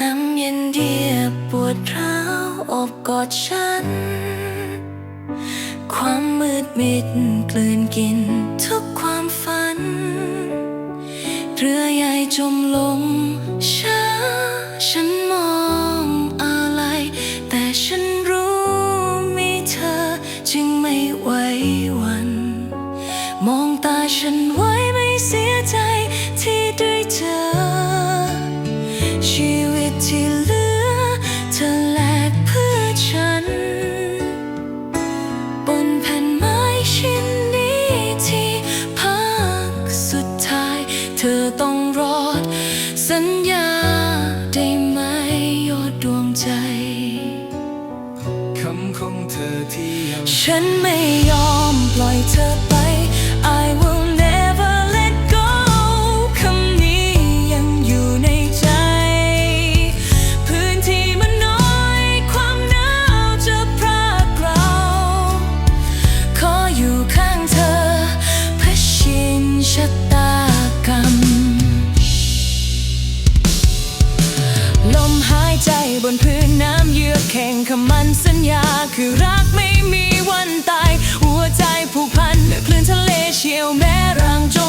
น้ำเย็นเดียบปวดร้าวอบกอดฉัน ความมืดมิดกลืนกินทุกความฝัน เรือใหญ่จมลงช้าฉันมองอะไร แต่ฉันรู้มีเธอจึงไม่ไหววัน มองตาฉันไว้ บนพื้นน้ำเยือกแข็งคำมันสัญญาคือรักไม่มีวันตาย หัวใจผูกพันในเคลื่นทะเลเชี่ยวแม่รังจ